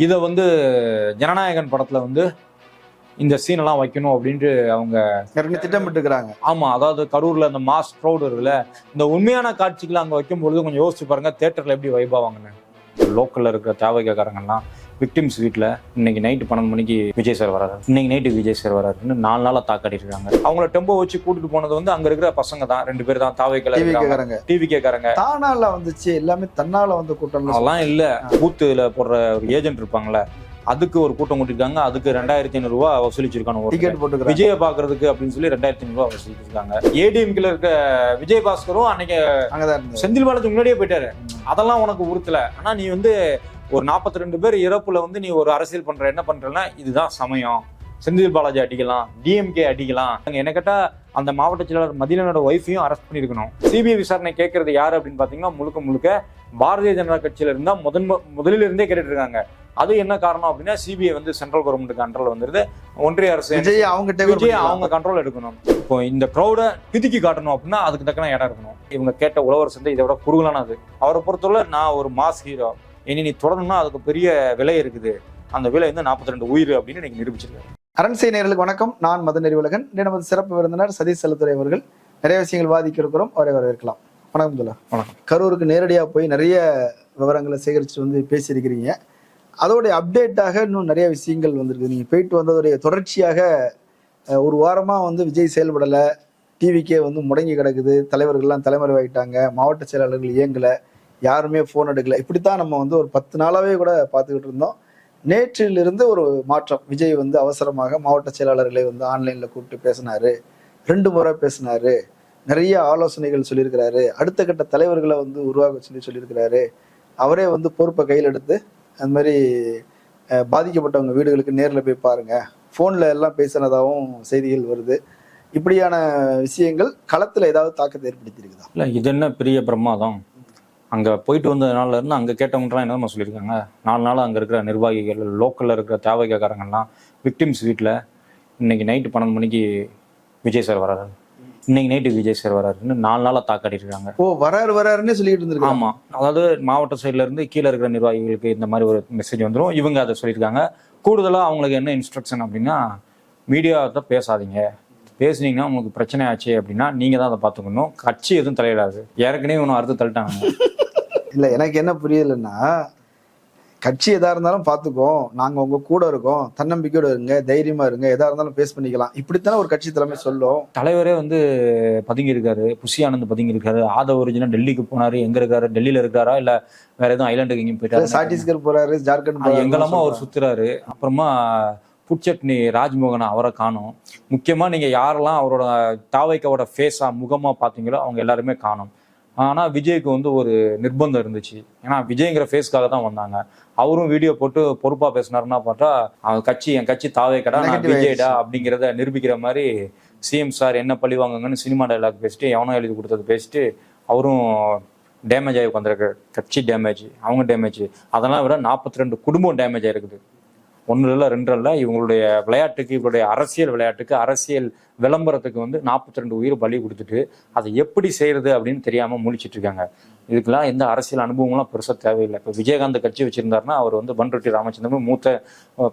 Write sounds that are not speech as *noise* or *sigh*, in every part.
இதை வந்து ஜனநாயகன் படத்துல வந்து இந்த சீனெல்லாம் வைக்கணும் அப்படின்ட்டு அவங்க ஏற்கனவே திட்டமிட்டு இருக்கிறாங்க ஆமா அதாவது கரூர்ல அந்த மாஸ் ப்ரௌட் இருக்குல்ல இந்த உண்மையான காட்சிகளை அங்க வைக்கும் பொழுது கொஞ்சம் யோசிச்சு பாருங்க தேட்டர்ல எப்படி வைபாவாங்கன்னு லோக்கல்ல இருக்கிற தேவைக்காரங்கெல்லாம் விக்டிம்ஸ் வீட்டில் இன்னைக்கு நைட்டு பன்னெண்டு மணிக்கு விஜய் சார் வராரு. இன்னைக்கு நைட்டு விஜய் சார் வராருன்னு நாலு நாளா தாக்காடி இருக்காங்க அவங்கள டெம்போ வச்சு கூட்டிட்டு போனது வந்து அங்க இருக்கிற பசங்க தான். ரெண்டு பேர் தான். தாவைக்கல டிவி கேட்கறாங்க தானால வந்துச்சு. எல்லாமே தன்னால வந்த கூட்டம் அதெல்லாம் இல்ல. பூத்துல போடுற ஒரு ஏஜென்ட் இருப்பாங்கல்ல. அதுக்கு ஒரு கூட்டம் கூட்டிருக்காங்க. அதுக்கு ரெண்டாயிரத்தி ஐநூறு ரூபா வசூலிச்சிருக்காங்க டிக்கெட் போட்டுக்கிறாங்க. விஜய பாக்குறதுக்கு அப்படின்னு சொல்லி ரெண்டாயிரத்தி ஐநூறு ரூபா வசூலிச்சிருக்காங்க. ஏடிஎம்கில இருக்க விஜய் பாஸ்கரும் அன்னைக்கு செந்தில் பாலாஜி முன்னாடியே போயிட்டாரு. அதெல்லாம் உனக்கு உறுத்தல. ஆனா நீ வந்து ஒரு நாற்பத்தி ரெண்டு பேர் இறப்புல வந்து நீ ஒரு அரசியல் பண்ற என்ன பண்றன்னா இதுதான் சமயம். செந்தில் பாலாஜி அடிக்கலாம் டிஎம்கே அடிக்கலாம். என்ன கேட்டா அந்த மாவட்ட செயலாளர் மதியனோட ஒய்ஃபையும் அரெஸ்ட் பண்ணியிருக்கணும். சிபிஐ விசாரணை கேட்கறது யாரு அப்படின்னு பாத்தீங்கன்னா முழுக்க முழுக்க பாரதிய ஜனதா கட்சியில இருந்தா முதன் முதலில் இருந்தே கேட்டுட்டு இருக்காங்க. அது என்ன காரணம் அப்படின்னா சிபிஐ வந்து சென்ட்ரல் கவர்மெண்ட் கண்ட்ரோல் வந்துருது. ஒன்றிய அரசு விஜய் அவங்க விஜய். அவங்க கண்ட்ரோல் எடுக்கணும். இப்போ இந்த க்ரௌட பிதுக்கி காட்டணும் அப்படின்னா அதுக்கு தக்கன இடம் இருக்கணும். இவங்க கேட்ட உழவர் சந்தை இதை விட குறுகலானது அவரை பொறுத்தவரை நான் ஒரு மாஸ் ஹீரோ இனி நீ தொடரணும்னா அதுக்கு பெரிய விலை இருக்குது. அந்த விலை வந்து நாற்பத்தி ரெண்டு உயிர் அப்படின்னு இன்னைக்கு நிரூபிச்சிருக்காரு. அரண்சை நேயர்களுக்கு வணக்கம். நான் மதன் அறிவுலகன் இன்று நமது சிறப்பு விருந்தினர் சதீஷ் செல்லத்துறை அவர்கள். நிறைய விஷயங்கள் வாதிக்க இருக்கிறோம். அவரை வரவேற்கலாம். வணக்கம் வணக்கம். கரூருக்கு நேரடியாக போய் நிறைய விவரங்களை சேகரித்து வந்து பேசியிருக்கிறீங்க. அதோடைய அப்டேட்டாக இன்னும் நிறைய விஷயங்கள் வந்திருக்கு. நீங்கள் போயிட்டு வந்ததுடைய தொடர்ச்சியாக ஒரு வாரமாக வந்து விஜய் செயல்படலை. டிவிக்கே வந்து முடங்கி கிடக்குது. தலைவர்கள்லாம் தலைமறைவாயிட்டாங்க. மாவட்ட செயலாளர்கள் இயங்கலை. யாருமே ஃபோன் எடுக்கல. இப்படித்தான் நம்ம வந்து ஒரு பத்து நாளாகவே கூட பார்த்துக்கிட்டு இருந்தோம். நேற்றிலிருந்து ஒரு மாற்றம். விஜய் வந்து அவசரமாக மாவட்ட செயலாளர்களை வந்து ஆன்லைனில் கூப்பிட்டு பேசினாரு. ரெண்டு முறை பேசினாரு. நிறைய ஆலோசனைகள் சொல்லியிருக்கிறாரு. அடுத்த கட்ட தலைவர்களை வந்து உருவாக்க சொல்லி சொல்லியிருக்கிறாரு. அவரே வந்து பொறுப்பை கையில் எடுத்து அந்த மாதிரி பாதிக்கப்பட்டவங்க வீடுகளுக்கு நேரில் போய் பாருங்க. ஃபோனில் எல்லாம் பேசினதாகவும் செய்திகள் வருது. இப்படியான விஷயங்கள் களத்தில் ஏதாவது தாக்கத்தை ஏற்படுத்தியிருக்குதா? இல்லை இது என்ன பெரிய பிரமாதம் அங்கே போயிட்டு வந்ததுனால இருந்து அங்கே கேட்டவங்கலாம் என்ன சொல்லியிருக்காங்க? நாலு நாள் அங்கே இருக்கிற நிர்வாகிகள் லோக்கலில் இருக்கிற தேவைக்காரங்கள்லாம் விக்டிம்ஸ் வீட்டில் இன்னைக்கு நைட்டு பன்னெண்டு மணிக்கு விஜய் சார் வராரு. இன்னைக்கு நைட்டு விஜய் சார் வராருன்னு நாலு நாளா தாக்காடி இருக்காங்க ஓ வராரு வராருன்னே சொல்லிட்டு இருந்திருக்காங்க ஆமா. அதாவது மாவட்ட சைடுல இருந்து கீழே இருக்கிற நிர்வாகிகளுக்கு இந்த மாதிரி ஒரு மெசேஜ் வந்துடும் இவங்க அதை சொல்லியிருக்காங்க. கூடுதலா அவங்களுக்கு என்ன இன்ஸ்ட்ரக்ஷன் அப்படின்னா மீடியாவை பேசாதீங்க. பேசுனீங்கன்னா உங்களுக்கு பிரச்சனை ஆச்சு அப்படின்னா நீங்க தான் அதை பார்த்துக்கணும். கட்சி எதுவும் தலையிடாது. ஏற்கனவே ஒன்றும் அறுத்து தள்ளிட்டாங்க. *laughs* இல்ல எனக்கு என்ன புரியலன்னா கட்சி எதா இருந்தாலும் பாத்துக்கோ நாங்க உங்க கூட இருக்கோம். தன்னம்பிக்கையோட இருங்க தைரியமா இருங்க. எதா இருந்தாலும் பேஸ் பண்ணிக்கலாம். இப்படித்தானே ஒரு கட்சி தலைமை சொல்லும். தலைவரே வந்து பதுங்கி இருக்காரு புஷி ஆனந்த் பதுங்கி இருக்காரு ஆத ஒரிஜினா டெல்லிக்கு போனாரு. எங்க இருக்காரு? டெல்லியில இருக்காரா? இல்ல வேற எதுவும் ஐலாண்டுக்கு எங்கேயும் போயிட்டாரு? சத்தீஸ்கர் போறாரு ஜார்க்கண்ட் எங்கெல்லாமோ அவர் சுத்துறாரு. அப்புறமா புட்சட்னி ராஜ்மோகன் அவரை காணும். முக்கியமா நீங்க யாரெல்லாம் அவரோட தாவைக்காவோட ஃபேஸா முகமா பாத்தீங்களோ அவங்க எல்லாருமே காணும். ஆனா விஜய்க்கு வந்து ஒரு நிர்பந்தம் இருந்துச்சு. ஏன்னா விஜய்ங்கிற ஃபேஸ்க்காக தான் வந்தாங்க. அவரும் வீடியோ போட்டு பொறுப்பா பேசினாருன்னா பார்த்தா கட்சி என் கட்சி தாவைக்கடா நான் Negative விஜய்டா. அப்படிங்கிறத நிரூபிக்கிற மாதிரி சிஎம் சார் என்ன பழி வாங்குங்கன்னு சினிமா டைலாக் பேசிட்டு எவனோ எழுதி கொடுத்தது பேசிட்டு அவரும் டேமேஜ் ஆகி உட்காந்துருக்கு கட்சி டேமேஜ் அவங்க டேமேஜ் அதெல்லாம் விட நாற்பத்தி ரெண்டு குடும்பம் டேமேஜ் ஆயிருக்குது. ஒன்று இல்லை ரெண்டு இல்லை இவங்களுடைய விளையாட்டுக்கு இவங்களுடைய அரசியல் விளையாட்டுக்கு அரசியல் விளம்பரத்துக்கு வந்து நாற்பத்தி ரெண்டு உயிர் பலி கொடுத்துட்டு அதை எப்படி செய்யறது அப்படின்னு தெரியாம முழிச்சிட்டு இருக்காங்க. இதுக்கெல்லாம் எந்த அரசியல் அனுபவம்லாம் பெருசா தேவையில்லை. இப்போ விஜயகாந்த் கட்சி வச்சிருந்தாருன்னா அவர் வந்து பன்ருட்டி ராமச்சந்திரன் மூத்த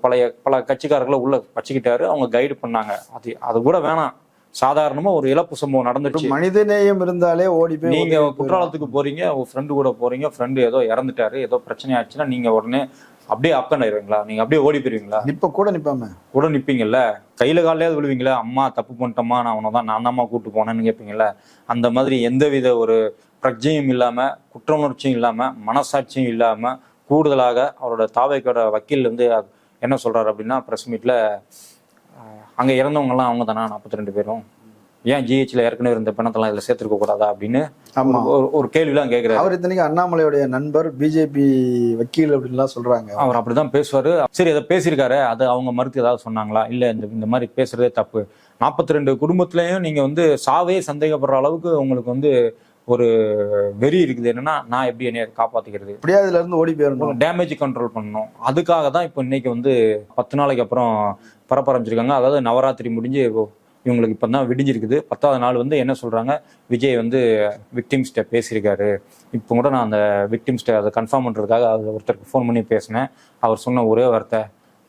பழைய பல கட்சிக்காரர்களை உள்ள வச்சுக்கிட்டாரு. அவங்க கைடு பண்ணாங்க. அது அது கூட வேணாம். சாதாரணமா ஒரு இழப்பு சம்பவம் நடந்துச்சு. மனித நேயம் இருந்தாலே ஓடி போய் நீங்க. குற்றாலத்துக்கு போறீங்க உங்க ஃப்ரெண்டு கூட போறீங்க ஃப்ரெண்டு ஏதோ இறந்துட்டாரு ஏதோ பிரச்சனை ஆச்சுன்னா நீங்க உடனே அப்படியே அப் ஆயிருவீங்களா நீங்க அப்படியே ஓடி போயிருவீங்களா? நிப்ப கூட நிப்பாம. கூட நிப்பீங்கல்ல? கையில காலையாவது விழுவீங்களா? அம்மா தப்பு பண்ணிட்டோமா நான் உன தான் நான் தாம்மா கூட்டு போனேன்னு கேட்பீங்கல்ல? அந்த மாதிரி எந்தவித ஒரு பிரஜையும் இல்லாம குற்ற உணர்ச்சியும் இல்லாம மனசாட்சியும் இல்லாம கூடுதலாக அவரோட தாவைக்கோட வக்கீல் வந்து என்ன சொல்றாரு அப்படின்னா பிரஸ் மீட்ல அங்க இறந்தவங்க எல்லாம் அவங்க தானா? நாற்பத்தி ரெண்டு பேரும். ஏன் ஜிஹெச்ல ஏற்கனவே இருந்த பிணத்தெல்லாம் இதுல சேர்த்திருக்க கூடாதா அப்படின்னு ஒரு- ஒரு கேள்விலாம் கேட்கிறாரு அவர் இத்தனைக்கு அண்ணாமலையுடைய நண்பர் பிஜேபி வக்கீல் அப்படின்லாம் சொல்றாங்க. அவர் அப்படிதான் பேசுவாரு. சரி அதை பேசியிருக்காரு. அது அவங்க மறுத்து ஏதாவது சொன்னாங்களா? இல்ல இந்த இந்த மாதிரி பேசுறதே தப்பு. நாற்பத்தி ரெண்டு குடும்பத்திலையும் நீங்க வந்து சாவே சந்தேகப்படுற அளவுக்கு உங்களுக்கு வந்து ஒரு வெறி இருக்குது. என்னன்னா நான் எப்படி என்னைய காப்பாத்திக்கிறது? அப்படியே அதுல இருந்து ஓடி போயிடணும் டேமேஜ் கண்ட்ரோல் பண்ணணும். அதுக்காக தான் இப்போ இன்னைக்கு வந்து பத்து நாளைக்கு அப்புறம் பரப்ப ஆரம்பிச்சிருக்காங்க. அதாவது நவராத்திரி முடிஞ்சு இவங்களுக்கு இப்போ தான் விடிஞ்சிருக்குது. பத்தாவது நாள் வந்து என்ன சொல்கிறாங்க விஜய் வந்து விக்டிம்ஸ்கிட்ட பேசியிருக்காரு. இப்போ கூட நான் அந்த விக்டிம்ஸ்கிட்ட அதை கன்ஃபார்ம் பண்ணுறதுக்காக அது ஒருத்தருக்கு ஃபோன் பண்ணி பேசினேன். அவர் சொன்ன ஒரே வார்த்தை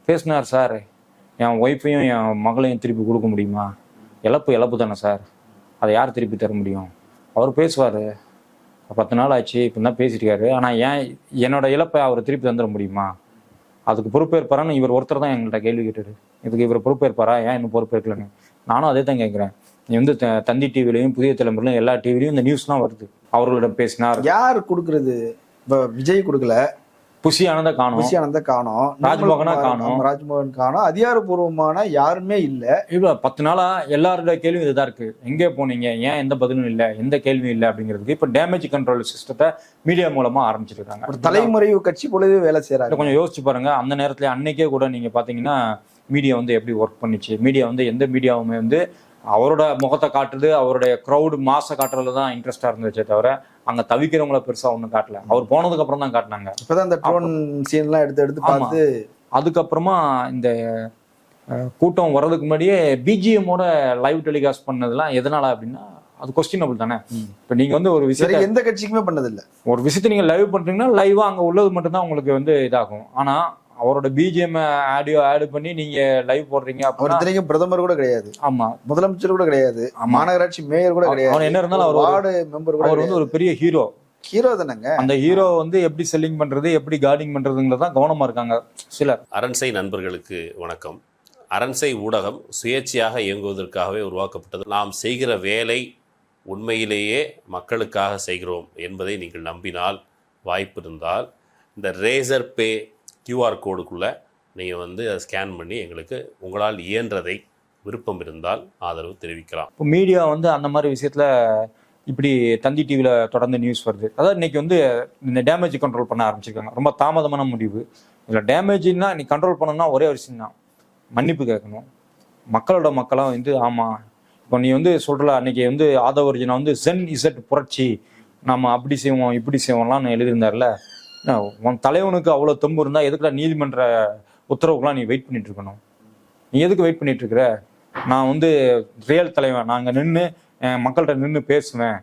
பேசினார் சார் என் ஒய்ஃபையும் என் மகளையும் திருப்பி கொடுக்க முடியுமா? இழப்பு இழப்பு தானே சார் அதை யார் திருப்பி தர முடியும்? அவர் பேசுவார். பத்து நாள் ஆச்சு இப்போ தான் பேசியிருக்காரு. ஆனால் ஏன் என்னோடய இழப்பை அவர் திருப்பி தந்துட முடியுமா? அதுக்கு பொறுப்பேற்பாரான்னு இவர் ஒருத்தர் தான் எங்கள்கிட்ட கேள்வி கேட்டாரு இதுக்கு இவர் பொறுப்பேற்பாரா? ஏன் இன்னும் பொறுப்பேற்கலன்னு? நானும் அதே தான் கேட்குறேன் நீ வந்து தந்தி டிவிலையும் புதிய தலைமுறையிலும் எல்லா டிவிலையும் இந்த நியூஸ்லாம் வருது. அவர்களிடம் பேசினார். யார் கொடுக்கறது? இப்ப விஜய் கொடுக்கல. புஷி ஆனந்த காணும். புஷி ஆனந்த காணோம். ராஜ்மோகனா காணோம். ராஜ்மோகன் காணோம். அதிகாரப்பூர்வமான யாருமே இல்ல. இப்போ பத்து நாளா எல்லாரோட கேள்வியும் இதுதான் இருக்கு. எங்கே போனீங்க? ஏன் எந்த பதிலும் இல்லை? எந்த கேள்வியும் இல்லை அப்படிங்கிறதுக்கு இப்போ டேமேஜ் கண்ட்ரோல் சிஸ்டத்தை மீடியா மூலமா ஆரம்பிச்சிருக்காங்க. ஒரு தலைமுறைவு கட்சி பொழுது வேலை செய்யறாங்க கொஞ்சம் யோசிச்சு பாருங்க. அந்த நேரத்துல அன்னைக்கே கூட நீங்க பாத்தீங்கன்னா மீடியா வந்து எப்படி ஒர்க் பண்ணிச்சு? மீடியா வந்து எந்த மீடியாவுமே வந்து அவரோட முகத்தை காட்டுறது அவருடைய க்ரௌடு மாச காட்டுறதுல தான் இன்ட்ரெஸ்டா இருந்துச்சே தவிர அங்க தவிக்கிறவங்கள பெருசா ஒன்றும் காட்டல. அவர் போனதுக்கு அப்புறம் தான் காட்டினாங்க. இப்பதான் இந்த ட்ரோன் சீன் எல்லாம் எடுத்து எடுத்து. பார்த்து அதுக்கப்புறமா இந்த கூட்டம் வர்றதுக்கு முன்னாடியே பிஜிஎம்மோட லைவ் டெலிகாஸ்ட் பண்ணதெல்லாம் எதனால அப்படின்னா அது கொஸ்டினபிள் தானே? இப்ப நீங்க வந்து ஒரு விஷயத்த எந்த கட்சிக்குமே பண்ணது இல்ல ஒரு விஷயத்தை நீங்க லைவ் பண்றீங்கன்னா லைவா அங்க உள்ளது மட்டும்தான் உங்களுக்கு வந்து இதாகும். ஆனா அவரோட பிஜிஎம் ஆடியோ ஆட் பண்ணி நீங்க லைவ் போடுறீங்க அவர் இத்தனைக்கும் பிரதமர் கூட கிடையாது. ஆமா. முதலமைச்சர் கூட கிடையாது. ஆமா. மாநகராட்சி மேயர் கூட அவர் கிடையாது. என்ன இருந்தாலும் அவர் ஒரு- வார்டு மெம்பர் கூட அவர் வந்து ஒரு பெரிய ஹீரோ ஹீரோ தானேங்க. அந்த ஹீரோ வந்து எப்படி செல்லிங் பண்றது எப்படி கார்டிங் பண்றதுங்கிறது தான் கவனமா இருக்காங்க சிலர். அரண்சை நண்பர்களுக்கு வணக்கம். அரண்சை ஊடகம் சுயேட்சையாக இயங்குவதற்காகவே உருவாக்கப்பட்டது. நாம் செய்கிற வேலை உண்மையிலேயே மக்களுக்காக செய்கிறோம் என்பதை நீங்கள் நம்பினால் வாய்ப்பு இருந்தால் இந்த ரேசர் பே கியூஆர் கோடுக்குள்ளே நீங்கள் வந்து அதை ஸ்கேன் பண்ணி எங்களுக்கு உங்களால் இயன்றதை விருப்பம் இருந்தால் ஆதரவு தெரிவிக்கலாம். இப்போ மீடியா வந்து அந்த மாதிரி விஷயத்தில் இப்படி தந்தி டிவியில் தொடர்ந்து நியூஸ் வருது. அதாவது இன்னைக்கு வந்து இந்த டேமேஜ் கண்ட்ரோல் பண்ண ஆரம்பிச்சிருக்காங்க. ரொம்ப தாமதமான முடிவு. இதில் டேமேஜ்னா நீ கண்ட்ரோல் பண்ணணும்னா ஒரே ஒரு விஷயம் தான். மன்னிப்பு கேட்கணும். மக்களோட மக்களாக வந்து ஆமாம் இப்போ நீ வந்து சொல்ற அன்னைக்கு வந்து ஆதவர்ஜனா வந்து சென் இசட் புரட்சி. நம்ம அப்படி செய்வோம் இப்படி செய்வோம்லாம் எழுதியிருந்தார்ல. உன் தலைவனுக்கு அவ்வளோ தொம்பு இருந்தால் எதுக்குடா நீதிமன்ற உத்தரவுக்குலாம் நீ வெயிட் பண்ணிட்டு இருக்கணும்? நீ எதுக்கு வெயிட் பண்ணிட்டு இருக்கிற? நான் வந்து ரியல் தலைவன். நாங்கள் நின்று மக்கள்கிட்ட நின்று பேசுவேன்.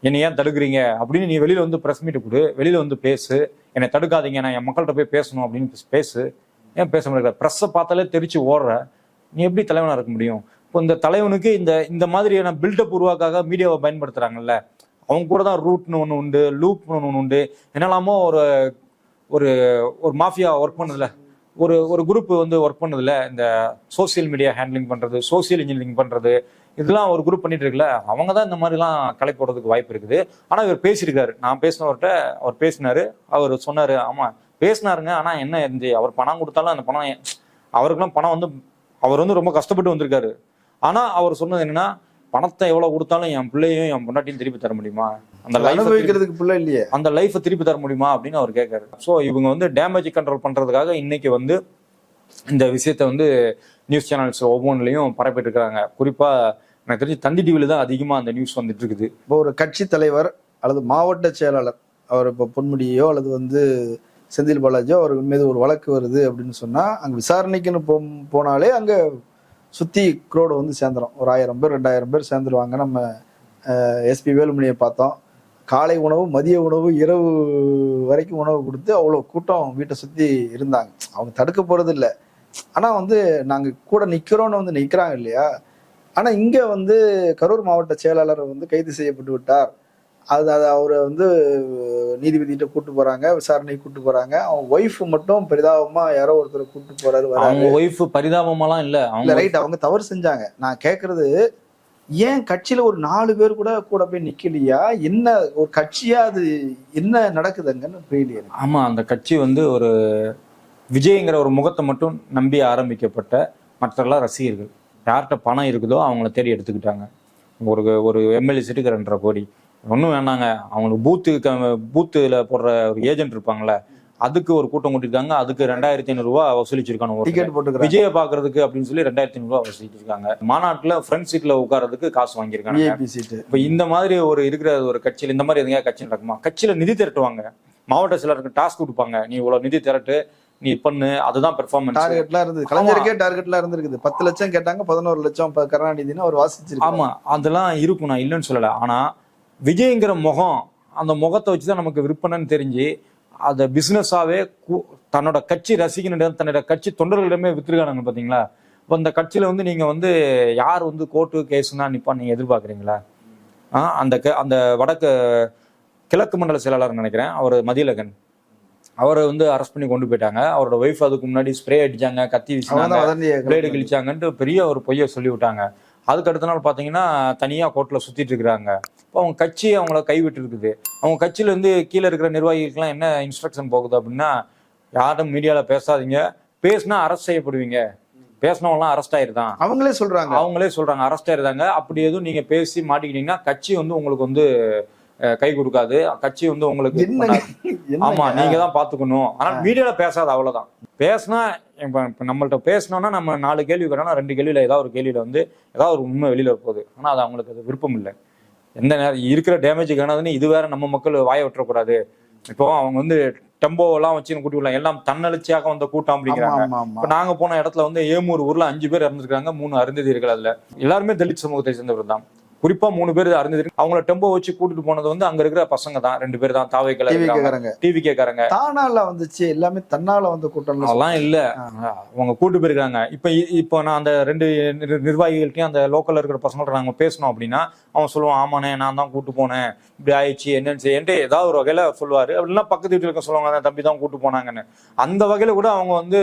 என்னை ஏன் தடுக்கிறீங்க? அப்படின்னு நீ வெளியில் வந்து ப்ரெஸ் மீட் கொடு. வெளியில் வந்து பேசு. என்னை தடுக்காதீங்க. நான் என் மக்கள்கிட்ட போய் பேசணும் அப்படின்னு பேசு. ஏன் பேச முடியல ப்ரெஸ்ஸை பார்த்தாலே தெரிச்சு ஓடுற. நீ எப்படி தலைவனாக இருக்க முடியும்? இப்போ இந்த தலைவனுக்கு இந்த இந்த மாதிரியான பில்டப் உருவாக்காக மீடியாவை பயன்படுத்துகிறாங்கல்ல அவங்க கூட தான் ரூட்னு ஒன்று உண்டு லூப்னு ஒன்று உண்டு. என்னெல்லாமோ ஒரு ஒரு ஒரு மாஃபியா ஒர்க் பண்ணதில்ல ஒரு ஒரு குரூப் வந்து ஒர்க் பண்ணதில்ல இந்த சோஷியல் மீடியா ஹேண்ட்லிங் பண்ணுறது சோஷியல் இன்ஜினியரிங் பண்ணுறது இதெல்லாம் ஒரு குரூப் பண்ணிட்டு இருக்குல்ல அவங்க தான் இந்த மாதிரிலாம் கலை போடுறதுக்கு வாய்ப்பு இருக்குது. ஆனால் இவர் பேசியிருக்காரு. நான் பேசினவர்கிட்ட அவர் பேசினாரு. அவர் சொன்னார் ஆமாம் பேசினாருங்க. ஆனால் என்ன இருந்துச்சு அவர் பணம் கொடுத்தாலும் அந்த பணம் அவருக்கெல்லாம் பணம் வந்து அவர் வந்து ரொம்ப கஷ்டப்பட்டு வந்திருக்காரு. ஆனால் அவர் சொன்னது என்னென்னா பணத்தை எவ்வளவு கொடுத்தாலும் என் பிள்ளையும் என் பொண்டாட்டியும் திருப்பி தர முடியுமா? அந்த லைஃப் அனுபவிக்கிறதுக்கு புள்ள இல்லையே. அந்த லைஃப்பை திருப்பி தர முடியுமா அப்படின்னு அவர் கேட்காரு ஸோ இவங்க வந்து டேமேஜ் கண்ட்ரோல் பண்றதுக்காக இன்னைக்கு வந்து இந்த விஷயத்த வந்து நியூஸ் சேனல்ஸ் ஒவ்வொன்றிலையும் பரப்பிட்டு இருக்காங்க. குறிப்பா எனக்கு தெரிஞ்சு தந்தி டிவில தான் அதிகமா அந்த நியூஸ் வந்துட்டு இருக்குது. இப்போ ஒரு கட்சி தலைவர் அல்லது மாவட்ட செயலாளர் அவர் இப்போ பொன்முடியோ அல்லது வந்து செந்தில் பாலாஜியோ அவர் மீது ஒரு வழக்கு வருது அப்படின்னு சொன்னா அங்க விசாரணைக்குன்னு போ போனாலே அங்க சுற்றி குரோடு வந்து சேர்ந்துரும். ஒரு ஆயிரம் பேர் ரெண்டாயிரம் பேர் சேர்ந்துருவாங்க. நம்ம எஸ்பி வேலுமணியை பார்த்தோம். காலை உணவு மதிய உணவு இரவு வரைக்கும் உணவு கொடுத்து அவ்வளோ கூட்டம் வீட்டை சுற்றி இருந்தாங்க. அவங்க தடுக்க போகிறது இல்லை ஆனால் வந்து நாங்கள் கூட நிற்கிறோன்னு வந்து நிற்கிறாங்க இல்லையா? ஆனால் இங்கே வந்து கரூர் மாவட்ட செயலாளர் வந்து கைது செய்யப்பட்டு விட்டார். அது அது அவரை வந்து நீதிபதிகிட்ட கூட்டு போறாங்க விசாரணை கூட்டு போறாங்க. அவங்க ஒய்ஃப் மட்டும் பெரிதாபமா யாரோ ஒருத்தர் கூட்டு போறாரு அவங்க ஒய்ஃப் பரிதாபமாலாம் இல்ல. அவங்க ரைட் அவங்க தவறு செஞ்சாங்க. நான் கேக்குறது ஏன் கட்சியில ஒரு நாலு பேர் கூட கூட போய் நிக்கலையா? என்ன ஒரு கட்சியா அது என்ன நடக்குதுங்கன்னு எனக்கு. ஆமா அந்த கட்சி வந்து ஒரு விஜய்ங்கிற ஒரு முகத்தை மட்டும் நம்பி ஆரம்பிக்கப்பட்ட மற்றெல்லாம் ரசிகர்கள். யார்கிட்ட பணம் இருக்குதோ அவங்கள தேடி எடுத்துக்கிட்டாங்க. ஒரு ஒரு எம்எல்ஏ சீட்டுக்கு ரெண்டரை கோடி. ஒன்றும் வேணாங்க. அவங்களுக்கு பூத்து பூத்துல போடுற ஒரு ஏஜென்ட் இருப்பாங்கல்ல அதுக்கு ஒரு கூட்டம் கூட்டிருக்காங்க அதுக்கு ரெண்டாயிரத்தி ஐநூறுரூவா வசூலிச்சிருக்காங்க டிக்கெட் போட்டுக்கிறாங்க. விஜய பாக்குறதுக்கு அப்படின்னு சொல்லி ரெண்டாயிரத்தி ஐநூறுரூவா வசூலிச்சிருக்காங்க. மாநாட்டுல ஃப்ரண்ட் சீட்ல உட்கார்றதுக்கு காசு வாங்கியிருக்காங்க இப்ப இந்த மாதிரி ஒரு இருக்கிற ஒரு கட்சியில் இந்த மாதிரி எதுங்க கட்சி நடக்குமா? கட்சியில நிதி திரட்டுவாங்க. மாவட்ட சிலருக்கு டாஸ்க் கொடுப்பாங்க. நீ இவ்வளவு நிதி திரட்டு நீ பண்ணு அதுதான் பெர்ஃபார்மன்ஸ் டார்கெட்லாம் இருந்தது. கலைஞருக்கே டார்கெட்லாம் இருந்திருக்குது. பத்து லட்சம் கேட்டாங்க பதினோரு லட்சம் கருணாநிதினு அவர் வாசிச்சிருக்காரு. ஆமா. அதெல்லாம் இருக்கும். நான் இல்லைன்னு சொல்லல. ஆனா விஜய்ங்கிற முகம் அந்த முகத்தை வச்சுதான் நமக்கு விற்பனைன்னு தெரிஞ்சு அதை பிசினஸாவே தன்னோட கட்சி ரசிகனிடம் தன்னோட கட்சி தொண்டர்களிடமே வித்துருக்கானுங்க பாத்தீங்களா? இப்போ இந்த கட்சியில வந்து நீங்க வந்து யார் வந்து கோர்ட்டு கேஸ்னா நிப்பா நீங்க எதிர்பார்க்குறீங்களா? அந்த க- அந்த வடக்கு கிழக்கு மண்டல செயலாளர் நினைக்கிறேன் அவர் மதியழகன். அவரை வந்து அரெஸ்ட் பண்ணி கொண்டு போயிட்டாங்க. அவரோட ஒய்ஃப் அதுக்கு முன்னாடி ஸ்ப்ரே அடிச்சாங்க கத்தி தான் வதந்தியை பிளேடு கிழிச்சாங்கன்ட்டு பெரிய ஒரு பொய்யை சொல்லி விட்டாங்க அதுக்கு அடுத்த நாள் பார்த்தீங்கன்னா தனியாக கோர்ட்டில் சுற்றிட்டு இருக்கிறாங்க. இப்போ அவங்க கட்சி அவங்கள கைவிட்டு இருக்குது அவங்க கட்சியில இருந்து கீழே இருக்கிற நிர்வாகிகளுக்கெல்லாம் என்ன இன்ஸ்ட்ரக்ஷன் போகுது அப்படின்னா யாரும் மீடியாவில் பேசாதீங்க. பேசினா அரெஸ்ட் செய்யப்படுவீங்க. பேசினவங்களாம் அரெஸ்ட் ஆயிருதான். அவங்களே சொல்றாங்க. அவங்களே சொல்றாங்க அரெஸ்ட் ஆயிருந்தாங்க அப்படி எதுவும் நீங்க பேசி மாட்டிக்கிட்டீங்கன்னா கட்சி வந்து உங்களுக்கு வந்து கை கொடுக்காது. கட்சி வந்து உங்களுக்கு. ஆமா? நீங்க தான் பாத்துக்கணும். ஆனா மீடியால பேசாத அவ்வளவுதான். பேசினா இப்ப இப்ப நம்மள்ட்ட பேசணும்னா நம்ம நாலு கேள்வி கேட்டோம்னா ரெண்டு கேள்வியில ஏதாவது ஒரு கேள்வியில வந்து ஏதாவது ஒரு உண்மை வெளியில போகுது ஆனா அது அவங்களுக்கு அது விருப்பம் இல்லை. எந்த நேரம் இருக்கிற டேமேஜ் காணாதுன்னு இது வேற நம்ம மக்கள் வாய விட்டுறக்கூடாது. இப்போ அவங்க வந்து டெம்போ எல்லாம் வச்சு கூட்டி விடலாம். எல்லாம் தன்னெழுச்சியாக வந்த கூட்டம் அப்படிங்கிறாங்க. இப்ப நாங்க போன இடத்துல வந்து ஏமூர் ஊர்ல அஞ்சு பேர் இறந்துருக்காங்க. மூணு அருந்ததியர்கள் அதுல. எல்லாருமே தலித் சமூகத்தை சேர்ந்தவர் தான் குறிப்பா மூணு பேர் அருந்ததி அவங்கள டெம்போ வச்சு கூட்டிட்டு போனது வந்து அங்க இருக்கிற பசங்க தான். ரெண்டு பேர் தான் தாவை டிவி கேக்குறாங்க டிவி கேட்கறாங்க தானால வந்துச்சு. எல்லாமே தன்னால வந்த கூட்டம் அதெல்லாம் இல்ல. அவங்க கூட்டு போயிருக்காங்க. இப்ப இப்போ நான் அந்த ரெண்டு நிர்- நிர்வாகிகள்ட்டையும் அந்த லோக்கல்ல இருக்கிற பசங்கள்ட்ட நாங்க பேசணும் அப்படின்னா அவன் சொல்லுவான் ஆமாண்ணே நான் தான் கூட்டு போனேன். இப்படி ஆயிடுச்சு என்னன்னு செய்யன்ட்டு ஏதாவது ஒரு வகையில சொல்லுவாரு. அப்படின்னா பக்கத்து வீட்டுல இருக்க சொல்லுவாங்க "அந்த தம்பி தான் கூட்டு போனாங்கன்னு. அந்த வகையில கூட அவங்க வந்து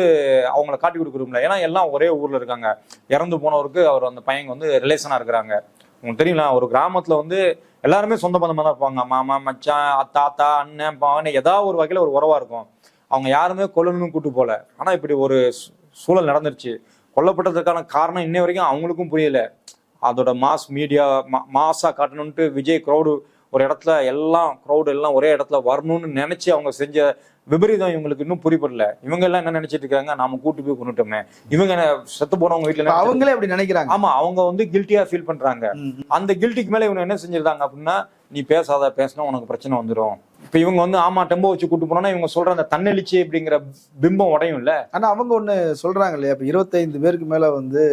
அவங்கள காட்டி கொடுக்குறோம்ல ஏன்னா எல்லாம் ஒரே ஊர்ல இருக்காங்க. இறந்து போனவருக்கு அவர் அந்த பையன் வந்து ரிலேஷனா இருக்கிறாங்க. உங்களுக்கு தெரியல ஒரு கிராமத்துல வந்து எல்லாருமே சொந்த பந்தமா தான் இருப்பாங்க. மாமா மச்சான் அத்தா அத்தா அண்ணன் பாவனை ஏதாவது ஒரு வகையில ஒரு உறவா இருக்கும். அவங்க யாருமே கொல்லணும்னு கூட்டு போல. ஆனா இப்படி ஒரு சூழல் நடந்துருச்சு. கொல்லப்பட்டதுக்கான காரணம் இன்ன வரைக்கும் அவங்களுக்கும் புரியல. அதோட மாஸ் மீடியா மாஸாக காட்டணும்ட்டு விஜய் க்ரௌடு ஒரு இடத்துல எல்லாம் க்ரௌடு எல்லாம் ஒரே இடத்துல வரணும்னு நினைச்சு அவங்க செஞ்ச விபரீதம் இவங்களுக்கு இன்னும் புரியப்படல இவங்க எல்லாம் என்ன நினைச்சிட்டு இருக்காங்க? நாம கூட்டு போய் கொண்டுட்டோமே இவங்க செத்து போனவங்க வீட்டுல அவங்களே அப்படி நினைக்கிறாங்க. ஆமா அவங்க வந்து கில்ட்டியா ஃபீல் பண்றாங்க. அந்த கில்ட்டிக்கு மேல இவங்க என்ன செஞ்சிருந்தாங்க அப்படின்னா நீ பேசாத பேசினா உனக்கு பிரச்சனை வந்துடும் இப்ப இவங்க வந்து ஆமா டெம்போ வச்சு கூட்டு போனோம்னா இவங்க சொல்ற அந்த தன்னெழுச்சி அப்படிங்கிற பிம்பம் உடையும்ல. ஆனா அவங்க ஒண்ணு சொல்றாங்க இல்லையா? இப்ப இருபத்தைந்து பேருக்கு மேல வந்து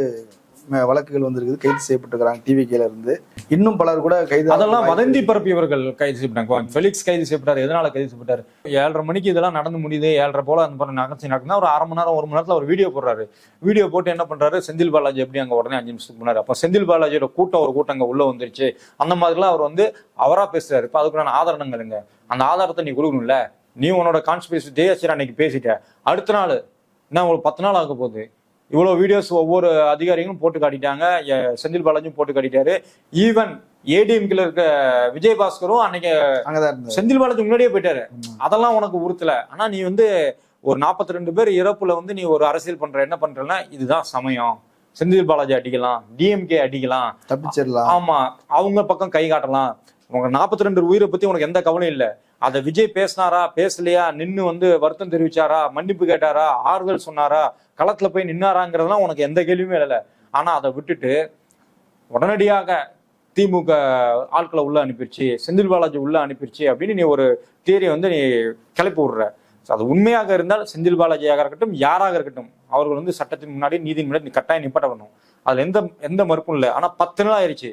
வழக்குகள் வந்திருக்குது. கைது செய்யப்பட்டிருக்கிறாங்க டிவி கேல இருந்து. இன்னும் பலர் கூட கைது அதெல்லாம் வதந்தி பரப்பியவர்கள் கைது செய்யப்பட்டாங்க. ஃபெலிக்ஸ் கைது செய்யப்பட்டாரு. எதனால கைது செய்யப்பட்டாரு? ஏழரை மணிக்கு இதெல்லாம் நடந்து முடியுது. ஏழரை போல அந்த மாதிரி நகர்ச்சி நடக்குதுன்னா ஒரு அரை மணி நேரம் ஒரு மணி நேரத்துல ஒரு வீடியோ போடுறாரு. வீடியோ போட்டு என்ன பண்றாரு? செந்தில் பாலாஜி எப்படி அங்க உடனே அஞ்சு நிமிஷத்துக்கு முன்னாடி. அப்ப செந்தில் பாலாஜியோட கூட்டம் ஒரு கூட்டம் அங்க உள்ள வந்துருச்சு. அந்த மாதிரிலாம் அவர் வந்து அவரா பேசுறாரு. இப்ப அதுக்குறான ஆதாரங்களுங்க அந்த ஆதாரத்தை நீ கொடுக்கணும்ல. நீ உன்னோட கான்ஸ்பிரசி ஜெயஸ்ரீ அன்னைக்கு பேசிட்ட. அடுத்த நாள் என்ன ஒரு பத்து நாள் ஆக போகுது. இவ்வளவு வீடியோஸ் ஒவ்வொரு அதிகாரிகளும் போட்டு காட்டிட்டாங்க. செந்தில் பாலாஜியும் போட்டு காட்டிட்டாரு. ஈவன் ஏடிஎம்கில் இருக்க விஜயபாஸ்கரும் அன்னைக்கு இருந்தாரு. செந்தில் பாலாஜி முன்னாடியே போயிட்டாரு. அதெல்லாம் உனக்கு உறுத்தல. ஆனா நீ வந்து ஒரு 42 ரெண்டு பேர் இறப்புல வந்து நீ ஒரு அரசியல் பண்ற என்ன பண்றன்னா இதுதான் சமயம். செந்தில் பாலாஜி அடிக்கலாம் டிஎம்கே அடிக்கலாம். தப்பிச்சிடலாம். ஆமா அவங்க பக்கம் கை காட்டலாம். உங்க 42 ரெண்டு உயிரை பத்தி உனக்கு எந்த கவலையும் இல்ல. அதை விஜய் பேசினாரா? பேசலையா? நின்று வந்து வருத்தம் தெரிவிச்சாரா? மன்னிப்பு கேட்டாரா? ஆறுதல் சொன்னாரா? களத்தில் போய் நின்னாராங்கிறதுலாம் உனக்கு எந்த கேள்வியுமே இல்லை ஆனால் அதை விட்டுட்டு உடனடியாக திமுக ஆட்களை உள்ள அனுப்பிடுச்சு செந்தில் பாலாஜி உள்ள அனுப்பிடுச்சு அப்படின்னு நீ ஒரு தியரி வந்து நீ கிளப்பி விடுற. அது உண்மையாக இருந்தால் செந்தில் பாலாஜியாக இருக்கட்டும் யாராக இருக்கட்டும் அவர்கள் வந்து சட்டத்தின் முன்னாடி நீதியின் முன்னாடி நீ கட்டாயம் நிப்பட்ட அதில் எந்த எந்த மறுப்பும் இல்லை. ஆனால் பத்து நாள் ஆயிடுச்சு